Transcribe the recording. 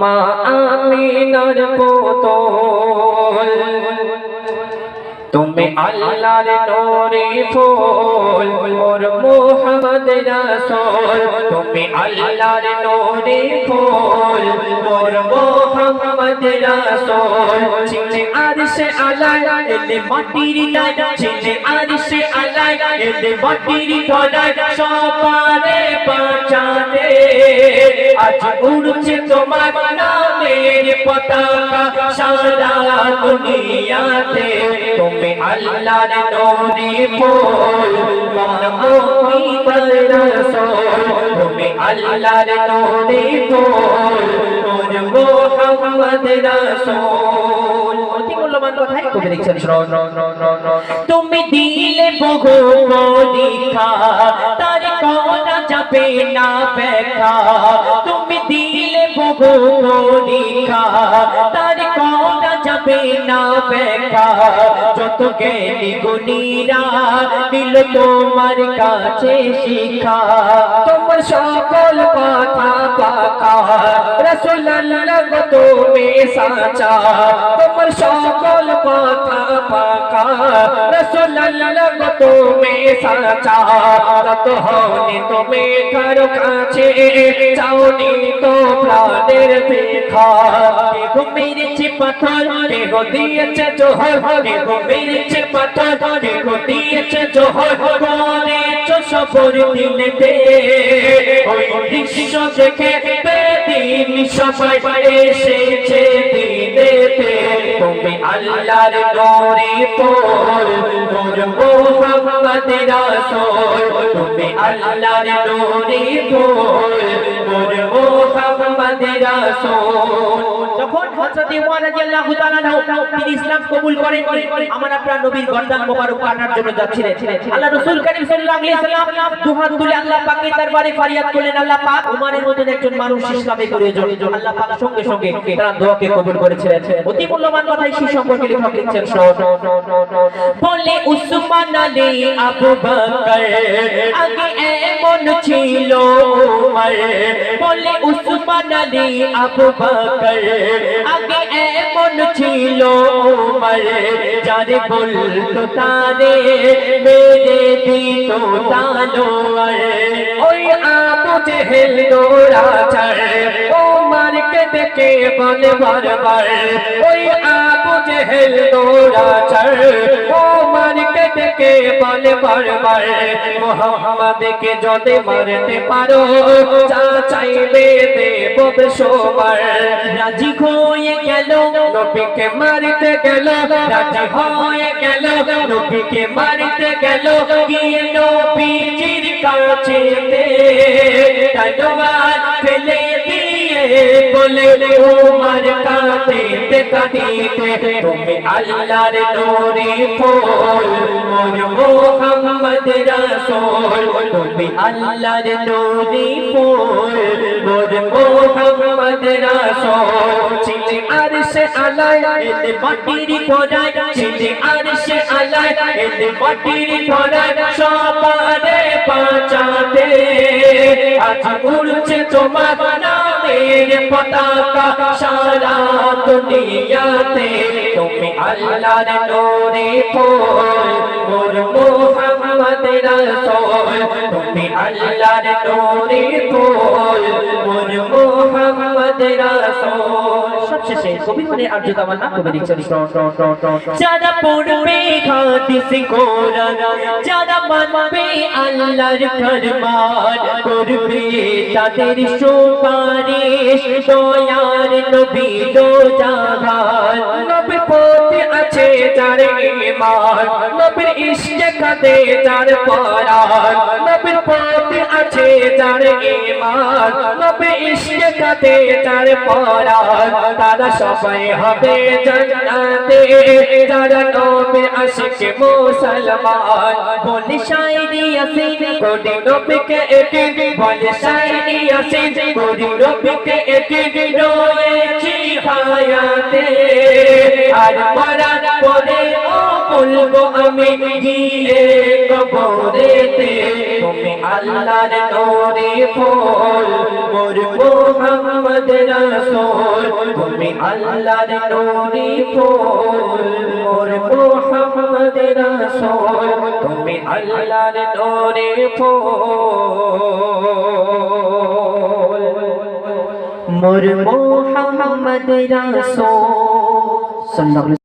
মা আমিনার পুতুল। তুমি আল্লাহর নূরে ফুল মোর মোহাম্মদ রাসূল। তুমি আল্লাহর নূরে ফুল মোর মোহাম্মদ রাসূল। চিনে আরশে আলা এলে মাটির গায় চিনে আরশে আলা এলে মাটির গলায় সপারে বাঁচাতে আজ উড়ছে তোমার পতাকা সারা দুনিয়াতে। তুমি আল্লাহর নূরে ফুল মোহাম্মদ রাসূল তুমি আল্লাহর নূরে ফুল মোহাম্মদ রাসূল। তুমি দিলে বহু পরীক্ষা তার করা যাবে না ব্যাখ্যা। তুমি বহু তার করা যাবে না ব্যাখ্যা। যত জ্ঞানী গুণীরা, দিল তোমার কাছে শিখা তোমার সকল কথা পাকা। রসুল্লাহ সাচা। তোমার সকল পাকা রসুল্লাহ তুমি সাচা রত হনি তুমি কার কাছে। চাওনি তো প্রাণের দেখা। মেরেছে পাথর, কেহ দিয়েছে জোহর। কেহ মেরেছে পাথর, কেহ দিয়েছে জোহর। করেছ সবর দিলেতে ওই দৃশ্য দেখে বেদিন সবাই এসেছে দিলেতে अल মোহাম্মদ রাসূল যখন হযরত ওমর রাদিয়াল্লাহু তাআলা তিনি ইসলাম কবুল করেন আমার আপনার নবীর গর্দান মোবারক কাটার জন্য যাচ্ছিলেন। আল্লাহ রাসূল করিম সাল্লাল্লাহু আলাইহি সাল্লাম দুহাত তুলে আল্লাহ পাকের দরবারে ফরিয়াদ করলেন, আল্লাহ পাক ওমরের মতন একজন মানুষ ইসলামে জন্য আল্লাহ পাক সঙ্গে সঙ্গে তার দোয়াকে কবুল করেছিলেন। অতি মূল্যবান কথা সেই সম্পর্কে লেখক লিখছেন বলে উসমান আলী আবু বকর, আগে এমন ছিল উমর বলে উসমান আলী আবু বকর, আগে এমন ছিল উমর, যারে বলতো তারে, মেরে দিত তালোয়ার। ওই আবু জেহেল দৌড়াচার উমরকে দেখে বলে বারবার। ওই আবু জেহেল দৌড়াচার উমরকে দেখে বলে বারবার, মোহাম্মদকে যদি মারতে পারো, যা চাইবে দেব বেশোবার। রাজি হয়ে গেল, নবীকে মারতে গেল, রাজি হয়ে গেল, নবীকে মারতে গেল, গিয়ে কাছে ফেলে বলে উমর কাঁদিতে কাঁদিতে তুমি আল্লাহর নূরে ফুল, মোর মোহাম্মদ রাসূল। তুমি আল্লাহর নূরে ফুল, মোর রাসূল। আরশে চিলে আরশে খোদায় সবারে আজ উড়ছে তোমার নামের পতাকা সারা দুনিয়াতে। তুমি আল্লাহর নূরে ফুল মোর মোহাম্মদ রাসূল তুমি আল্লাহর নূরে ফুল মোর মোহাম্মদ রাসূল সবশেষে কবি মনে আর্য তামান্না কবি লিখছেন যারা পড়বে হাদিস কোরআন যারা মানবে আল্লাহর ফরমান করবে তাদের সুপারিশ দয়ার নবী দো জাহান নবী পথে আছে যার ঈমান নবীর ইশকে কাঁদে যার পরাণ নবীর পথে আছে যার ঈমান নবীর ইশকে কাঁদে যার পরাণ তারা সবাই হবে জান্নাতে। যারা নবী আশিক মুসলমান। বলি শায়রি আসিন কোটি নবীকে একে বলি শায়রি আসিন কোটি নবীকে একে রয়েছি হায়াতে। আর মরার পরে ও বলব আমি গিয়ে কবরেতে তুমি আল্লাহর নূরে ফুল মোর মোহাম্মদ রাসূল তুমি আল্লাহর নূরে ফুল মোর মোহাম্মদ রাসূল তুমি আল্লাহর নূরে ফুল মোর মোহাম্মদ রাসূল সাল্লাল্লাহু